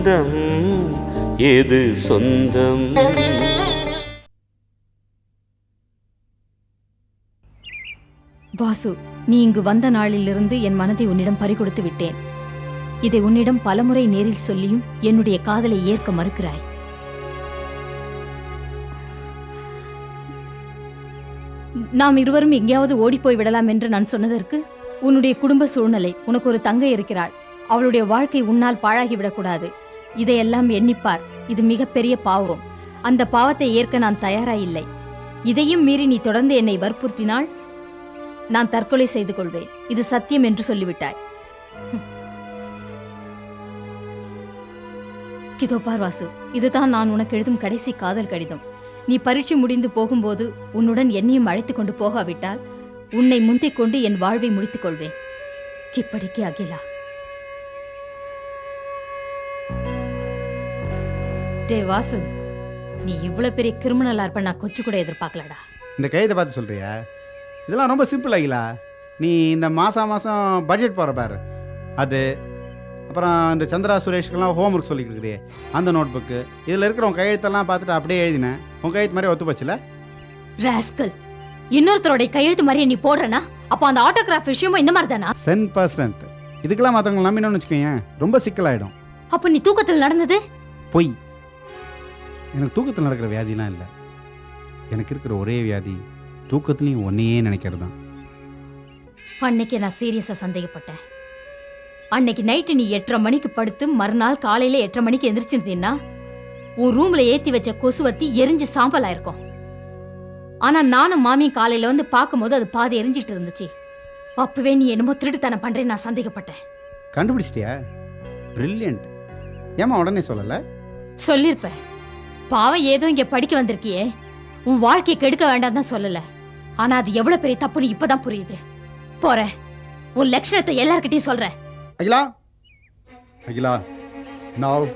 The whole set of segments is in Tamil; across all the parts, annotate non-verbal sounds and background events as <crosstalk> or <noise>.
சொந்தம் எது சொந்தம்? வாசு நீ இங்கு வந்த நாளிலிருந்து என் மனதை உன்னிடம் பறிகொடுத்து விட்டேன். இதை உன்னிடம் பலமுறை நேரில் சொல்லியும் என்னுடைய காதலை ஏற்க மறுக்கிறாய். நாம் இருவரும் எங்கேயாவது ஓடிப்போய் விடலாம் என்று நான் சொன்னதற்கு உன்னுடைய குடும்ப சூழ்நிலை உனக்கு ஒரு தங்கை இருக்கிறாள். அவளுடைய வாழ்க்கை உன்னால் பாழாகிவிடக்கூடாது. இதையெல்லாம் எண்ணிப்பார். இது மிகப்பெரிய பாவம். அந்த பாவத்தை ஏற்க நான் தயாராயில்லை. இதையும் மீறி நீ தொடர்ந்து என்னை வற்புறுத்தினால் நான் தற்கொலை செய்து கொள்வேன். இது சத்தியம் என்று சொல்லிவிட்டாய். இதோ பார் வாசு இதுதான் நான் உனக்கு எழுதும் கடைசி காதல் கடிதம். நீ பரீட்சை முடிந்து போகும்போது உன்னுடன் என்னையும் அழைத்துக் கொண்டு போகாவிட்டால் உன்னை முந்திக் கொண்டு என் வாழ்வை முடித்துக் கொள்வேன். இப்படிக்கு அகிலா. டே வாசு நீ இவ்வளவு பெரிய கிரிமினலா இருப்ப நான் கொஞ்சம் கூட எதிர்பார்க்கலடா. இந்த கையத்தை பார்த்து சொல்கிறியா இதெல்லாம் ரொம்ப சிம்பிள் ஆகிலா. நீ இந்த மாதம் மாதம் பட்ஜெட் போகிற பாரு. அது அப்புறம் இந்த சந்திரா சுரேஷ்க்கெல்லாம் ஹோம்ஒர்க் சொல்லி கொடுக்குறியே அந்த நோட் புக்கு இதில் இருக்கிற உன் கையெழுத்தெல்லாம் பார்த்துட்டு அப்படியே எழுதினேன் உன் கையெழுத்து மாதிரி ஒத்து போச்சுல? ராஸ்கல் இன்னொருத்தருடைய கையெழுத்து மாதிரியே நீ போடுறனா? அப்போ அந்த ஆட்டோகிராஃப் விஷயமும் இந்த மாதிரி தானா சென் பர்சன்ட் இதுக்கெல்லாம் மற்றவங்க நம்பினோன்னு வச்சுக்கோங்க ரொம்ப சிக்கலாயிடும். அப்ப நீ தூக்கத்தில் நடந்தது? பொய். எனக்கு தூக்கத்தில் நடக்கிற வியாதிலாம் இல்லை. எனக்கு இருக்கிற ஒரே வியாதி தூக்கத்துலேயும் ஒன்றையே நினைக்கிறது தான் அன்னைக்கு நான் சீரியஸா சந்தேகப்பட்டேன். அன்னைக்கு நைட்டு நீ எட்டரை மணிக்கு படுத்து மறுநாள் காலையில எட்டரை மணிக்கு எந்திரிச்சிருந்தீன்னா உன் ரூம்ல ஏத்தி வச்ச கொசுவத்தி எரிஞ்சு சாம்பல் ஆயிருக்கும். ஆனா நானும் மாமியும் காலையில வந்து பார்க்கும்போது அது பாதி எரிஞ்சிட்டு இருந்துச்சு. அப்பவே நீ என்னமோ திருட்டுத்தனம் பண்றேன்னு நான் சந்தேகப்பட்டேன். கண்டுபிடிச்சிட்டியா? பிரில்லியன்ட் ஏமா உடனே சொல்லலை? சொல்லிருப்ப பாவம் ஏதோ இங்க படிக்க வந்திருக்கியே. உன் வாழ்க்கையை கெடுக்க வேண்டாம் தான் சொல்லல. ஆனா அது எவ்வளவு பெரிய தப்புன்னு இப்பதான் புரியுது. போற. உன் லட்சணத்தை எல்லார்கிட்டயும் சொல்றேன் அகிலா. அகிலா. நான்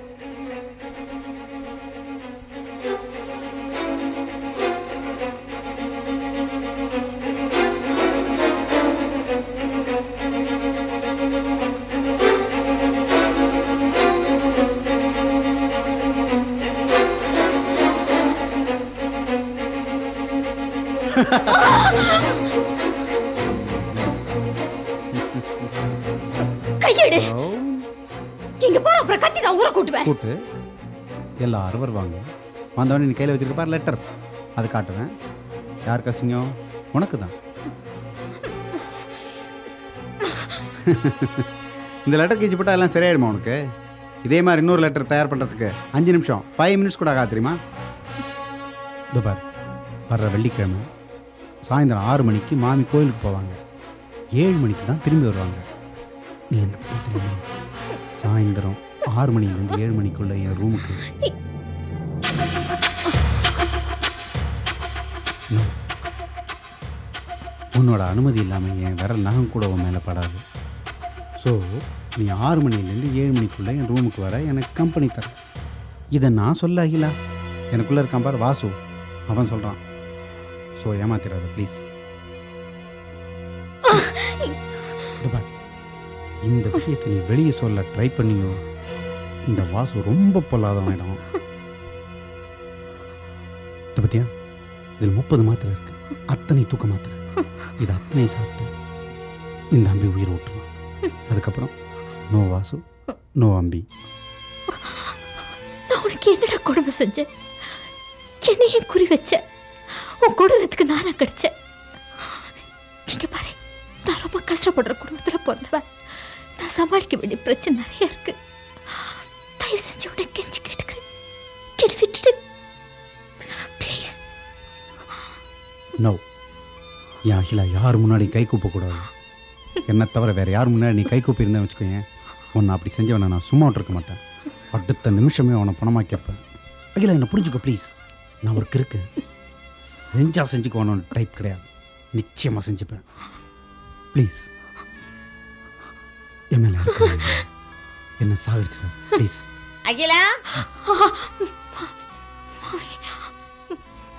நான் ஊரை கூட்டுவேன். கூட்டு. எல்லாரும் வருவாங்க வந்தவொடனே நீ கையில் வச்சிருக்க பாரு லெட்டர் அது காட்டுவேன். யாருக்கு அசிங்கம் உனக்கு தான் இந்த லெட்டர் கிழிச்சு போட்டால் எல்லாம் சரியாயிடுமா உனக்கு? இதே மாதிரி இன்னொரு லெட்டர் தயார் பண்ணுறதுக்கு அஞ்சு நிமிஷம். ஃபைவ் மினிட்ஸ் கூட ஆகாது தெரியுமா? இதோ பார். வர்ற வெள்ளிக்கிழமை சாயந்தரம் ஆறு மணிக்கு மாமி கோயிலுக்கு போவாங்க. ஏழு மணிக்கு தான் திரும்பி வருவாங்க. நீ என்ன பண்ண தெரியுமா சாயந்தரம் ஆறு மணிலேருந்து ஏழு மணிக்குள்ள என் ரூமுக்கு. உன்னோட அனுமதி இல்லாமல் என் விரல் நகம் கூட உன் மேலே படாது. ஸோ நீ ஆறு மணிலேருந்து ஏழு மணிக்குள்ளே என் ரூமுக்கு வர எனக்கு கம்பெனி தர. இதை நான் சொல்ல அகிலா எனக்குள்ளே இருக்கான் பார் வாசு. அவன் சொல்கிறான் ஸோ ஏமாத்திடாத ப்ளீஸ் இந்த விஷயத்தை நீ வெளியே சொல்ல ட்ரை பண்ணியோ? இந்த வாசு ரொம்ப பொல்லாதவனிடம் இதை பத்தியா? இதில் முப்பது மாத்திரை இருக்கு. அத்தனை தூக்க மாத்திரை. இது அத்தனை சாப்பிட்டு இந்த அம்பி உயிரை விட்டுருவான் அதுக்கப்புறம் நோ வாசு நோ அம்பி. நான் உனக்கு என்னடா கொடுமை செஞ்சேன் என்னையே குறி வச்ச? உன் கொடூரத்துக்கு நானா கிடைச்சேன் இங்க பாரு நான் ரொம்ப கஷ்டப்படுற குடும்பத்தில் பிறந்தவன். நான் சமாளிக்க வேண்டிய பிரச்சனை நிறைய இருக்குது தயவு செஞ்சு உனக்கு கெஞ்சி கேட்டுக்கிறேன். என்னை விட்டுட்டு ப்ளீஸ் நோ என் அகிலா யார் முன்னாடி கை கூப்பக்கூடாது. என்னை தவிர வேறு யார் முன்னாடி நீ கை கூப்பியிருந்தேன் வச்சுக்கோங்க உன்னை அப்படி செஞ்சவனை நான் சும்மா விட்டுருக்க மாட்டேன். அடுத்த நிமிஷமே அவனை பணமாக கேட்பேன் அகிலா என்னை புரிஞ்சுக்கோ ப்ளீஸ் நான் ஒரு கிறுக்கு. செஞ்சா செஞ்சுக்கோன்னு டைப் கிடையாது. நிச்சயமாக செஞ்சுப்பேன். ப்ளீஸ் என் மேலே இருக்க என்னை சாகடிச்சிடாது. ப்ளீஸ் அகிலா?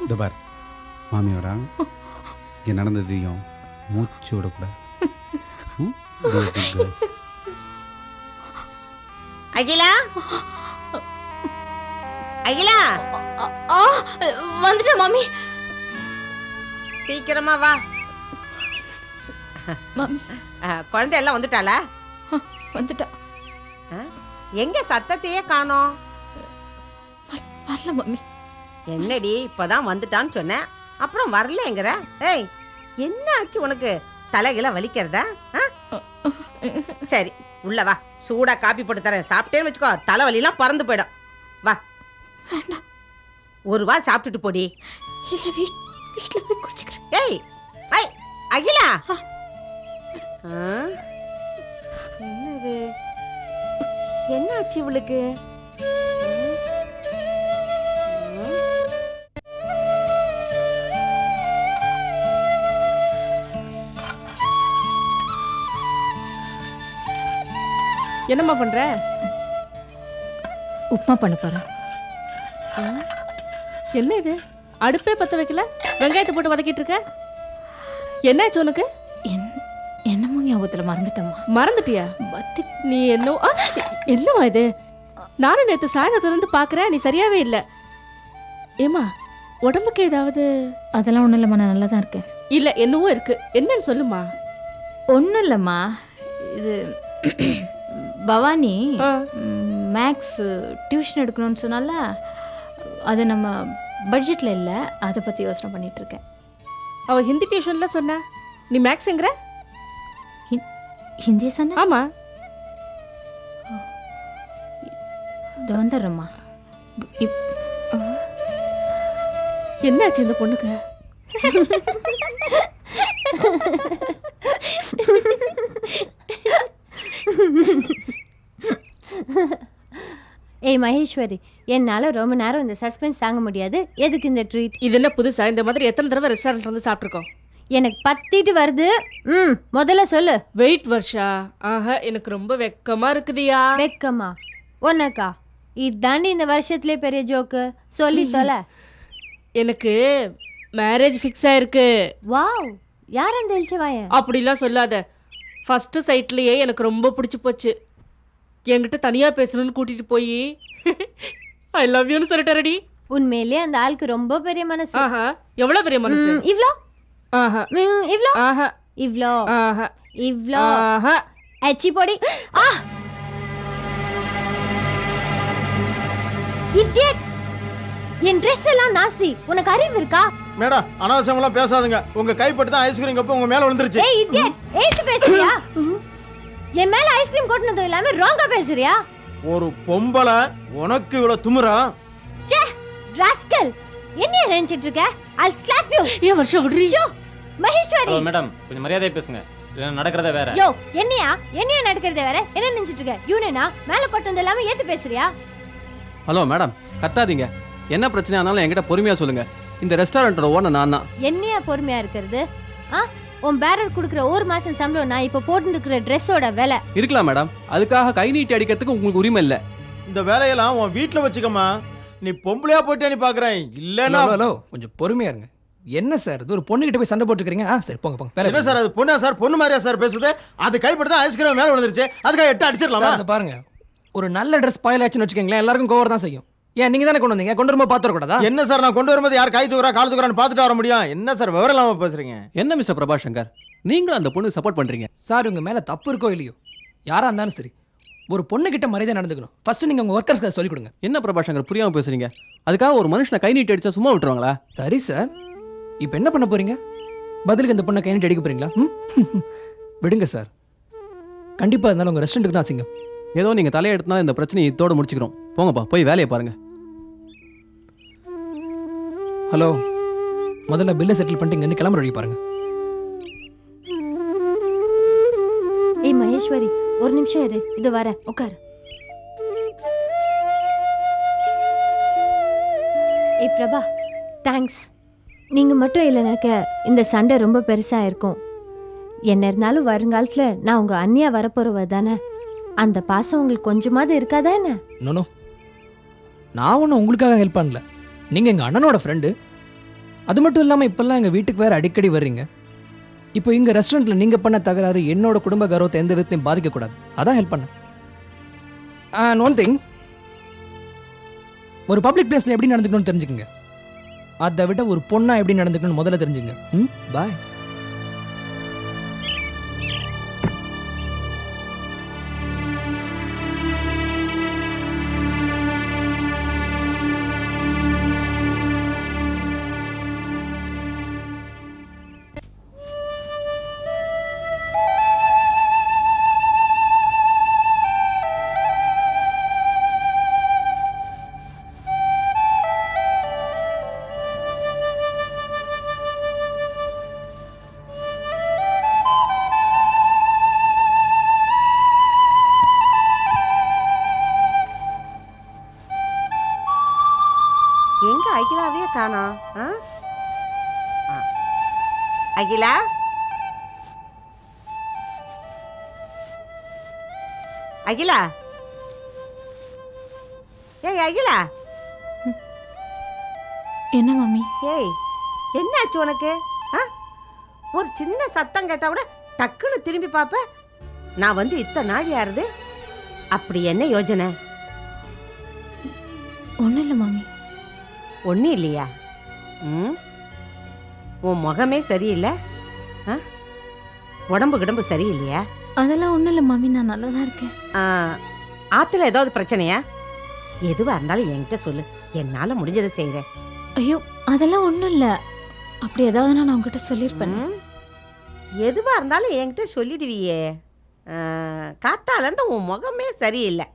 இந்த பார் மாமி வரா இங்கே நடந்ததையும் மூச்சு விடக்கூடாது. அகிலா? அகிலா? ஆ, வந்துட்டேன் மாமி. சீக்கிரமா வா. மாமி. குழந்தை எல்லாம் வந்துட்டாளா? வந்துட்டா. எங்க சத்தத்தையே காணோம்? வரல மாமி என்னடி இப்பதான் வந்துட்டான்னு சொன்னேன் அப்புறம் வரலங்கிற? ஏய் என்ன ஆச்சு உனக்கு? தலைகில வலிக்கிறதா? சரி உள்ள வா. சூடா காப்பி போட்டு தரேன். சாப்பிட்டேன்னு வச்சுக்கோ தலைவலிலாம் பறந்து போயிடும். வா. ஒரு வா சாப்பிட்டுட்டு போடி. இல்ல வீட் வீட்ல போய் குடிச்சுக்கிறேன். ஏய் ஐ அகிலா? என்னது? என்ன ஆச்சு இவளுக்கு? என்னம்மா பண்ற? உப்புமா பண்ண போறேன். என்ன இது? அடுப்பே பத்த வைக்கல? வெங்காயத்தை போட்டு வதக்கிட்டு இருக்க? என்னாச்சு உனக்கு? என் என்னமோ ஞாபகத்துல மறந்துட்டேம்மா. மறந்துட்டியா? பத்தி நீ என்ன ஆ, என்னம்மா இது? நானும் நேத்து சாயந்தரத்துல இருந்து பாக்குறேன் நீ சரியாவே இல்ல. ஏமா உடம்புக்கு ஏதாவது? அதெல்லாம் ஒண்ணும் இல்லம்மா நான் நல்லா தான் இருக்கேன். இல்ல என்னவோ இருக்கு. என்னன்னு சொல்லுமா ஒன்றும் இல்லைம்மா. இது பவானி ஆ. மேக்ஸ் டியூஷன் எடுக்கணும்னு சொன்னால அது நம்ம பட்ஜெட்டில் இல்லை அதை பற்றி யோசனை பண்ணிட்டு இருக்கேன். அவ ஹிந்தி டியூஷன்ல சொன்னா நீ மேக்ஸ்ங்கிற? ஹிந்தியை சொன்ன? ஆமா. இது வந்துடுறேம்மா இப் என்னாச்சு இந்த பொண்ணுக்கு? ஏய் மகேஸ்வரி என்னால் ரொம்ப நேரம் இந்த சஸ்பென்ஸ் தாங்க முடியாது. எதுக்கு இந்த ட்ரீட் இது என்ன புதுசா? இந்த மாதிரி எத்தனை தடவை ரெஸ்டாரண்ட் வந்து சாப்பிட்ருக்கோம் எனக்கு பத்திட்டு வருது. ம் முதல்ல சொல்லு. வெயிட் வர்ஷா. ஆஹா எனக்கு ரொம்ப வெக்கமா இருக்குதியா? வெக்கமா? உனக்கா? இதாண்டி இந்த வருஷத்துலேயே பெரிய ஜோக்கு. சொல்லி தொலை எனக்கு மேரேஜ் ஃபிக்ஸ் ஆயிருக்கு. வாவ். யார் அந்த எழுச்சவாய அப்படிலாம் சொல்லாத. ஃபர்ஸ்ட் சைட்லயே எனக்கு ரொம்ப பிடிச்சி போச்சு. என்கிட்ட தனியா பேசணும்னு கூட்டிட்டு போய். ஐ <laughs> லவ் யூன்னு சொல்லிட்டாரடி உண்மையிலேயே அந்த ஆளுக்கு ரொம்ப பெரிய மனசு. ஆஹா. எவ்வளவு பெரிய மனசு? ம், இவ்ளோ? ஆஹா. ம், இவ்ளோ? ஆஹா. இவ்ளோ. ஆஹா. இவ்ளோ. ஆஹா. எச்சி பொடி. ஆ இடியட்! என் ட்ரெஸ் எல்லாம் நாஸ்தி உனக்கு அறிவு இருக்கா? மேடம் அனாவசியமெல்லாம் பேசாதுங்க. உங்க கைப்பட்டு தான் ஐஸ்கிரீம் கப்பு உங்க மேல விழுந்துருச்சு. ஏய் இடியட்! ஏத்து பேசுறியா? என் மேல ஐஸ்கிரீம் கொட்டினதும் இல்லாம ராங்கா பேசுறியா? ஒரு பொம்பளை உனக்கு இவ்வளவு துமுறா ச்சே ராஸ்கல் என்ன நினைச்சிட்டு இருக்க? I'll slap you! ஏன் வருஷம் விடுறீ மகேஸ்வரி! ஹலோ மேடம் கொஞ்சம் மரியாதை பேசுங்க. நடக்கிறத வேற. யோ என்னையா? என்னையா நடக்கிறது வேற? என்ன நினைச்சிட்டு இருக்க? யூனியனா? மேல கொட்டினது இல்லாம ஏத்து பேசுறியா? Hello madam. கத்தாதீங்க. என்ன பிரச்சனை ஆனாலும் என்கிட்ட பொறுமையாக சொல்லுங்க. இந்த ரெஸ்டாரண்ட்டோட ஓனர் நான் தான் என்னையா பொறுமையா இருக்கிறது? ஆ? உன் பேரர் கொடுக்குற ஒரு மாசம் சம்பளம் நான் இப்ப போட்டு இருக்கிற ட்ரெஸ்ஸோட விலை. இருக்கலாம் மேடம்? அதுக்காக கை நீட்டி அடிக்கிறதுக்கு உங்களுக்கு உரிமை இல்லை. இந்த வேலையெல்லாம் உன் வீட்டுல வச்சுக்கம்மா. நீ பொம்பளையா போயிட்டே நீ பாக்குறேன். இல்லன்னா ஹலோ ஹலோ கொஞ்சம் பொறுமையா இருங்க. என்ன சார் இது? ஒரு பொண்ணுகிட்ட போய் சண்டை போட்டுக்கிறீங்க? ஆ சரி போங்க போங்க. வேலை என்ன சார் அது? பொண்ணா சார்? பொண்ணு மாதிரியா சார் பேசுது அது கைப்பட்டு தான் ஐஸ்கிரீம் மேல விழுந்துருச்சு. அதுக்காக எட்டு அடிச்சிடலாமா? இதை பாருங்க. ஒரு நல்ல ட்ரெஸ் பாயில் ஆச்சுன்னு வச்சுக்கோங்களேன் எல்லாருக்கும் கோவர் தான் செய்யும். ஏன் நீங்க தானே கொண்டு வந்தீங்க? கொண்டு வரும்போது பாத்துறக்கூடாதா என்ன சார் நான் கொண்டு வரும்போது யார் கை தூக்குறா கால் தூக்குறான்னு பார்த்துட்டு வர முடியும்? என்ன சார் விவரம் இல்லாம பேசுறீங்க? என்ன மிஸ்டர் பிரபாஸ் சங்கர் நீங்களும் அந்த பொண்ணுக்கு சப்போர்ட் பண்றீங்க. சார் உங்க மேல தப்பு இருக்கோ இல்லையோ? யாரா இருந்தாலும் சரி ஒரு பொண்ணு கிட்ட மரியாதை நடந்துக்கணும். ஃபர்ஸ்ட் நீங்க உங்க ஒர்க்கர்ஸ்க்கு சொல்லிக் கொடுங்க. என்ன பிரபாஸ் சங்கர் புரியாம பேசுறீங்க? அதுக்காக ஒரு மனுஷனை கை நீட்டி அடிச்சா சும்மா விட்டுருவாங்களா? சரி சார். இப்போ என்ன பண்ண போறீங்க? பதிலுக்கு இந்த பொண்ணை கை நீட்டி அடிக்க போறீங்களா? ம்? <laughs> விடுங்க சார். கண்டிப்பா இருந்தாலும் உங்க ரெஸ்டாரண்ட்டுக்கு தான் அசிங்கம். ஏதோ நீங்க தலையை எடுத்தனால இந்த பிரச்சனையை இதோட முடிச்சுக்கிறோம். போங்கப்பா போய் வேலையை பாருங்க. ஹலோ முதல்ல பில்லை செட்டில் பண்ணிட்டு இங்க இருந்து கிளம்புற வழி பாருங்க. ஏய் மகேஸ்வரி ஒரு நிமிஷம் இரு. இது வர உட்காரு. ஏய் பிரபா தேங்க்ஸ் நீங்க மட்டும் இல்லைனாக்க இந்த சண்டை ரொம்ப பெருசா இருக்கும். என்ன இருந்தாலும் வருங்காலத்துல நான் உங்க அண்ணியா வரப்போறவ தானே? அந்த பாசம் உங்களுக்கு கொஞ்சமாவது இருக்காதா என்ன? நோனோ நான் ஒன்றும் உங்களுக்காக ஹெல்ப் பண்ணல. நீங்கள் எங்கள் அண்ணனோட ஃப்ரெண்டு அது மட்டும் இல்லாமல் இப்போல்லாம் எங்கள் வீட்டுக்கு வேறு அடிக்கடி வர்றீங்க. இப்போ இங்கே ரெஸ்டாரண்ட்டில் நீங்கள் பண்ண தகராறு என்னோட குடும்ப கௌரவத்தை எந்த விதத்தையும் பாதிக்கக்கூடாது. அதான் ஹெல்ப் பண்ணேன். ஒன் திங் ஒரு பப்ளிக் பிளேஸில் எப்படி நடந்துக்கணும்னு தெரிஞ்சுக்கோங்க. அதை விட ஒரு பொண்ணாக எப்படி நடந்துக்கணும்னு முதல்ல தெரிஞ்சுங்க. ம் பாய் எங்க அகிலாவே ஆ? ஆ. அகிலா? அகிலா? ஏய் அகிலா? என்ன மாமி? ஏய் என்னாச்சு உனக்கு? ஆ? ஒரு சின்ன சத்தம் கேட்டா கூட டக்குன்னு திரும்பி பாப்ப. நான் வந்து இத்தனை நாள் யாருது? அப்படி என்ன யோஜனை? ஒன்றும் இல்லை மாமி. ஒன்றும் இல்லையா? ம்? உன் முகமே சரியில்லை? ஆ? உடம்பு கிடம்பு சரியில்லையா? அதெல்லாம் ஒன்றும் இல்லை மாமி நான் நல்லா தான் இருக்கேன். ஆ, ஆத்துல ஏதாவது பிரச்சனையா? எதுவாக இருந்தாலும் என்கிட்ட சொல்லு. என்னால் முடிஞ்சதை செய்கிறேன் ஐயோ அதெல்லாம் ஒன்றும் இல்லை. அப்படி ஏதாவது நான் உங்ககிட்ட சொல்லியிருப்பேன். எதுவாக இருந்தாலும் என்கிட்ட சொல்லிடுவியே. ஆ, காத்தாலேருந்து உன் முகமே சரியில்லை.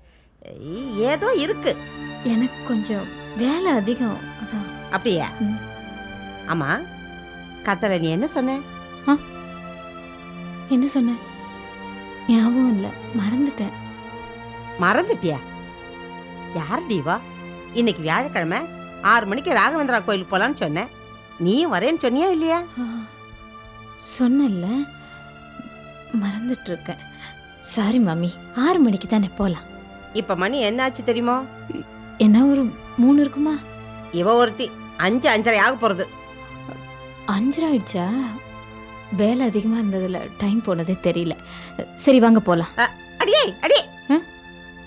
ஏய், ஏதோ இருக்கு. எனக்கு கொஞ்சம் வேலை அதிகம். அப்படியா. ஆமா கத்தல நீ என்ன சொன்ன? என்ன சொன்னேன் ஞாபகம் இல்லை மறந்துட்டேன். மறந்துட்டியா? யார் டிவா? இன்னைக்கு வியாழக்கிழமை ஆறு மணிக்கு ராகவேந்திரா கோயிலுக்கு போலான்னு சொன்னேன் நீயும் வரேன்னு சொன்னியா இல்லையா? ஆ, சொன்னேன்ல மறந்துட்டு இருக்கேன் சாரி மாமி ஆறு மணிக்கு தானே போகலாம் இப்ப மணி என்னாச்சு தெரியுமோ? என்ன ஒரு மூணு இருக்குமா? இவ ஒருத்தி அஞ்சு அஞ்சரை ஆக போறது. அஞ்சரை ஆயிடுச்சா வேலை அதிகமாக இருந்ததில் டைம் போனதே தெரியல. சரி வாங்க போகலாம் அடியே அடியே?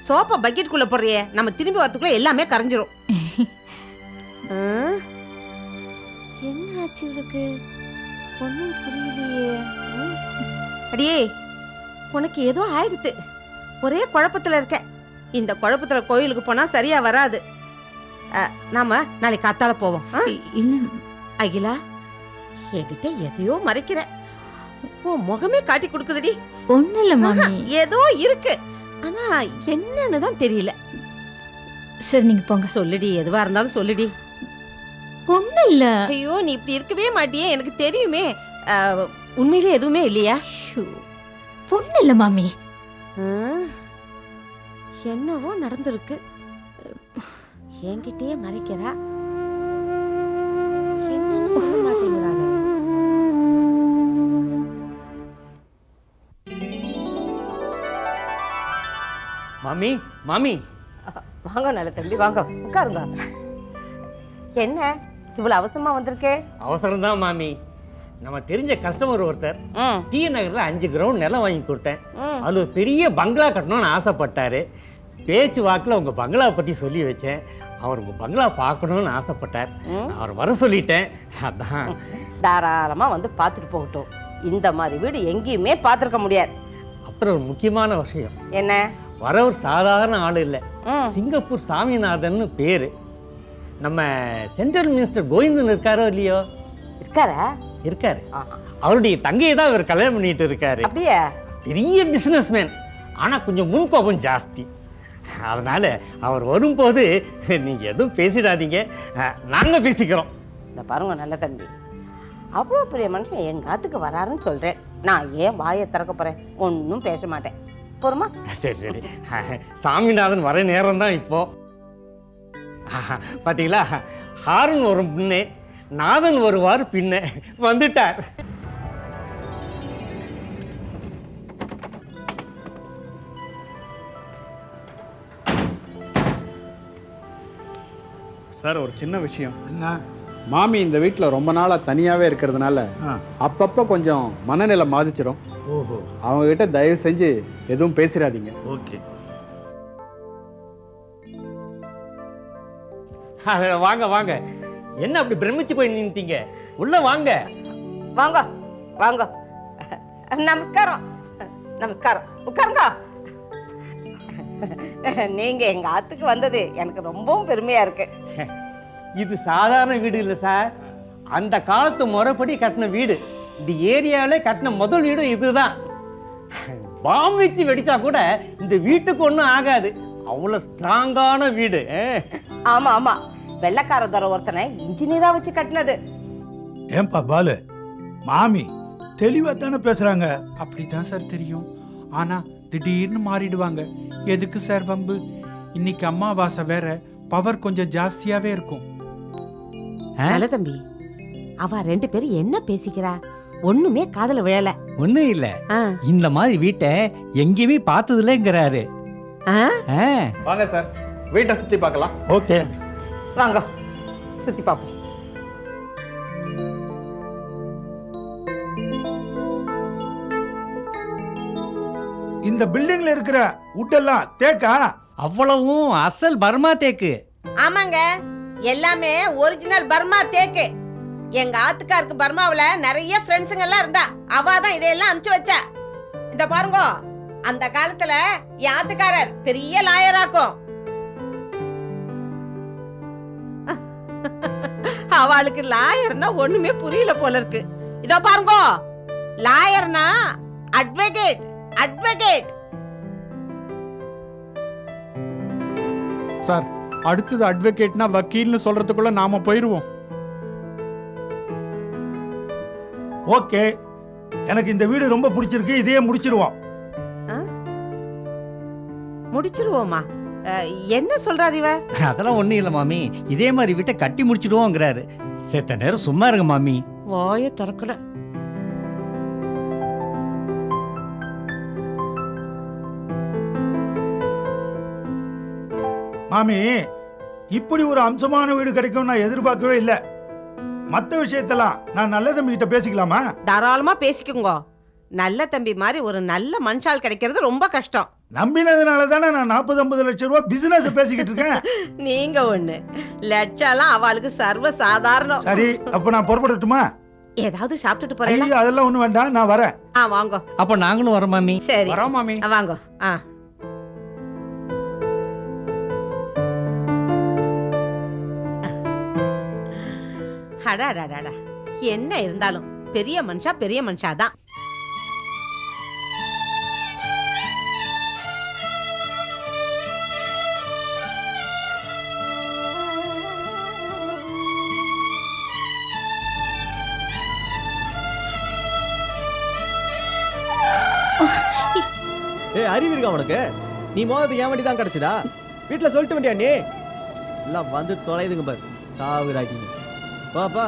சோப்பா பக்கெட்டுக்குள்ள போடுறியே நம்ம திரும்பி வரதுக்குள்ள எல்லாமே கரைஞ்சிரும்? என்ன ஆச்சு இவளுக்கு? ஒன்றும் புரியலையே. அடியே உனக்கு ஏதோ ஆயிடுத்து. ஒரே குழப்பத்துல இருக்க இந்த குழப்பத்துல கோயிலுக்கு போனா சரியா வராது. நாம நாளைக்கு காத்தால போவோம்? இல்லை. அகிலா என்கிட்ட எதையோ மறைக்கிற. உன் முகமே காட்டி கொடுக்குதுடி. ஒன்றும் இல்லை மாமி. ஏதோ இருக்கு. ஆனா என்னன்னு தான் தெரியல. சரி நீங்கள் போங்க. சொல்லுடி எதுவா இருந்தாலும் சொல்லுடி. ஒன்றும் இல்லை ஐயோ நீ இப்படி இருக்கவே மாட்டியே எனக்கு தெரியுமே. உண்மையிலே எதுவுமே இல்லையா? ஒன்றும் இல்லை மாமி. என்னவோ நடந்திருக்கு. என்கிட்டயே மறைக்கிறா? என்னன்னு சொல்ல மாட்டேங்கிறாளே. மாமி மாமி. வாங்க நல்ல தம்பி வாங்க. உட்காருங்க. என்ன? இவ்வளவு அவசரமா வந்திருக்கே? அவசரம்தான் மாமி. நம்ம தெரிஞ்ச கஸ்டமர் ஒருத்தர் டி நகர்ல அஞ்சு கிரவுண்ட் நிலம் வாங்கி கொடுத்தேன். அது ஒரு பெரிய பங்களா கட்டணும்னு ஆசைப்பட்டாரு. பேச்சு வாக்கில் உங்க பங்களா பத்தி சொல்லி வச்சேன். அவர் உங்க பங்களா பார்க்கணும்னு ஆசைப்பட்டார். அவர் வர சொல்லிட்டேன். அதான். தாராளமா வந்து பார்த்துட்டு போகட்டும். இந்த மாதிரி வீடு எங்கேயுமே பார்த்துருக்க முடியாது. அப்புறம் ஒரு முக்கியமான விஷயம். என்ன? வரவர் சாதாரண ஆள் இல்லை. சிங்கப்பூர் சாமிநாதன் பேரு. நம்ம சென்ட்ரல் மினிஸ்டர் கோவிந்தன் இருக்காரோ இல்லையோ? இருக்காரா? இருக்காரு. அவருடைய தங்கையை தான் இவர் கல்யாணம் பண்ணிட்டு இருக்காரு. அப்படியே? பெரிய பிசினஸ்மேன் ஆனா கொஞ்சம் முன்கோபம் ஜாஸ்தி. அதனால அவர் வரும்போது நீங்க எதுவும் பேசிடாதீங்க. அஹ், நாங்க பேசிக்கிறோம். இந்த பாருங்க நல்ல தம்பி. அவ்வளோ பெரிய மனுஷன் எங்க ஆத்துக்கு வராருன்னு சொல்றேன். நான் ஏன் வாயை திறக்க போறேன்? ஒன்றும் பேச மாட்டேன். போருமா? சரி சரி. சாமிநாதன் வர நேரம் தான் இப்போ. ஆஹா, பாத்தீங்களா? ஹாரன் வரும் பின்னே நாதன் வருவார் பின்ன. வந்துட்டார். சார் ஒரு சின்ன விஷயம். என்ன? மாமி இந்த வீட்டில் ரொம்ப நாளாக தனியாகவே இருக்கிறதுனால. அப்பப்போ கொஞ்சம் மனநிலை பாதிச்சிடும் ஓஹோ. அவங்க கிட்ட தயவு செஞ்சு எதுவும் பேசிடாதீங்க ஓகே. வாங்க வாங்க. என்ன அப்படி பிரமிச்சு போய் நின்னுட்டீங்க? உள்ள வாங்க. வாங்க வாங்க. நமஸ்காரம். நமஸ்காரம். உட்காருங்க. <laughs> நீங்க எங்க ஆத்துக்கு வந்தது எனக்கு ரொம்பவும் பெருமையா இருக்கு. <laughs> இது சாதாரண வீடு இல்லை சார். அந்த காலத்து முறைப்படி கட்டின வீடு. இந்த ஏரியாவிலே கட்டின முதல் வீடு இதுதான். <laughs> பாம் வச்சு வெடிச்சா கூட இந்த வீட்டுக்கு ஒன்றும் ஆகாது. அவ்வளோ ஸ்ட்ராங்கான வீடு. ஆமா ஆமா. வெள்ளக்கார துறை ஒருத்தனை இன்ஜினியரா வச்சு கட்டினது. ஏன்பா பாலு? மாமி தெளிவா தானே பேசுறாங்க. அப்படிதான் சார் தெரியும். ஆனா திடீர்னு மாறிடுவாங்க. எதுக்கு சார் வம்பு? இன்னைக்கு அம்மாவாசை வேற பவர் கொஞ்சம் ஜாஸ்தியாவே இருக்கும். நல்ல தம்பி அவ ரெண்டு பேரும் என்ன பேசிக்கிறா? ஒண்ணுமே காதுல விழல. ஒன்றும் இல்லை. ஆ. இந்த மாதிரி வீட்டை எங்கேயுமே பார்த்ததில்லைங்கிறாரு. ஆ? வாங்க சார் வீட்டை சுற்றி பார்க்கலாம். ஓகே. வாங்க சுத்தி பாப்போம் இந்த பில்டிங்ல இருக்கிற உட்டெல்லாம் தேக்கா? அவ்வளவும் அசல் பர்மா தேக்கு. ஆமாங்க. எல்லாமே ஒரிஜினல் பர்மா தேக்கு. எங்க ஆத்துக்காருக்கு பர்மாவுல நிறைய ஃப்ரெண்ட்ஸுங்க எல்லாம் இருந்தா அவ தான் இதையெல்லாம் அனுப்பிச்சு வச்சா. இந்த பாருங்க அந்த காலத்துல என் ஆத்துக்காரர் பெரிய லாயராக்கும் அவளுக்கு லாயர்னா ஒண்ணுமே புரியல போல இருக்கு. இதோ பாருங்க லாயர்னா அட்வொகேட் அட்வொகேட். சார் அடுத்தது அட்வொகேட்னா வக்கீல்னு சொல்றதுக்குள்ள நாம போயிருவோம். ஓகே எனக்கு இந்த வீடு ரொம்ப பிடிச்சிருக்கு இதையே முடிச்சிருவோம். முடிச்சிருவோமா? என்ன சொல்றாரு இவர்? அதெல்லாம் ஒன்றும் இல்லை மாமி. இதே மாதிரி வீட்டை கட்டி முடிச்சிடுவோங்கிறாரு. செத்த நேரம் சும்மா இருங்க மாமி. வாய திறக்கல. மாமி இப்படி ஒரு அம்சமான வீடு கிடைக்கும் நான் எதிர்பார்க்கவே இல்லை. மற்ற விஷயத்தெல்லாம் நான் நல்ல தம்பி கிட்ட பேசிக்கலாமா? தாராளமா பேசிக்கோங்க. நல்ல தம்பி மாதிரி ஒரு நல்ல மனுஷால் கிடைக்கிறது ரொம்ப கஷ்டம். நம்பினதுனால தானே நான் நாற்பது ஐம்பது லட்சம் ரூபாய் பிசினஸ் பேசிக்கிட்டு இருக்கேன். <laughs> நீங்க ஒண்ணு. லட்சம்லாம் அவளுக்கு சர்வ சாதாரணம் சரி அப்ப நான் புறப்படட்டுமா? ஏதாவது சாப்பிட்டுட்டு போறேன் அதெல்லாம் ஒண்ணும் வேண்டாம் நான் வரேன். ஆ வாங்க. அப்போ நாங்களும் வரோம் மாமி. சரி. வரோம் மாமி. வாங்க. ஆ. அடாடாடா என்ன இருந்தாலும் பெரிய மனுஷா பெரிய மனுஷாதான். ஏ அறிவு இருக்கா உனக்கு? நீ மோதத்துக்கு ஏன் வண்டி தான் கிடைச்சதா? வீட்டில் சொல்லிட்டு வண்டியா நீ? எல்லாம் வந்து தொலைதுங்க பாரு. சாவுராக்கிங்க பாப்பா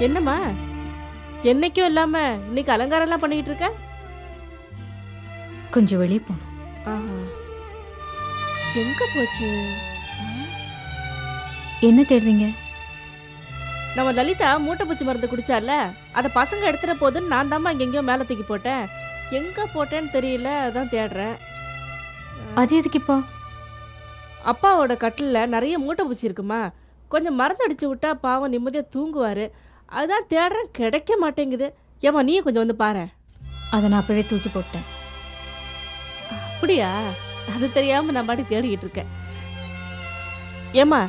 என்னம்மா? என்னைக்கும் இல்லாம இன்னைக்கு அலங்காரம் எல்லாம் பண்ணிட்டு இருக்க? கொஞ்சம் வெளியே ஆஹா. எங்க போச்சு? என்ன தேடுறீங்க? நம்ம லலிதா மூட்டை பூச்சி மருந்து குடிச்சால அதை பசங்க எடுத்துற போதுன்னு நான் தாம்மா எங்கெங்கயோ மேலே தூக்கி போட்டேன். எங்க போட்டேன்னு தெரியல அதான் தேடுறேன். அது எதுக்கு இப்போ? அப்பாவோட கட்டிலில் நிறைய மூட்டை பூச்சி இருக்குமா? கொஞ்சம் மருந்து அடிச்சு விட்டா பாவம் நிம்மதியாக தூங்குவாரு. அதுதான் தேடுறேன் கிடைக்க மாட்டேங்குது. ஏம்மா நீயும் கொஞ்சம் வந்து பாரு. அதை நான் அப்பவே தூக்கி போட்டேன். அப்படியா? அது தெரியாம நான் பாட்டி தேடிக்கிட்டு இருக்கேன். ஏம்மா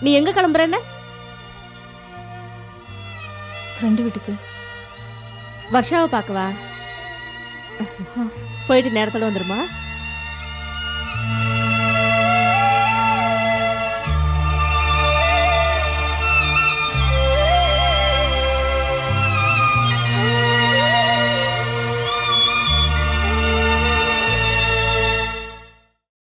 நீ எங்க கிளம்புறேன்னு ஃப்ரெண்டு வீட்டுக்கு. வர்ஷாவை பார்க்கவா? போயிட்டு நேரத்தோட வந்துருமா?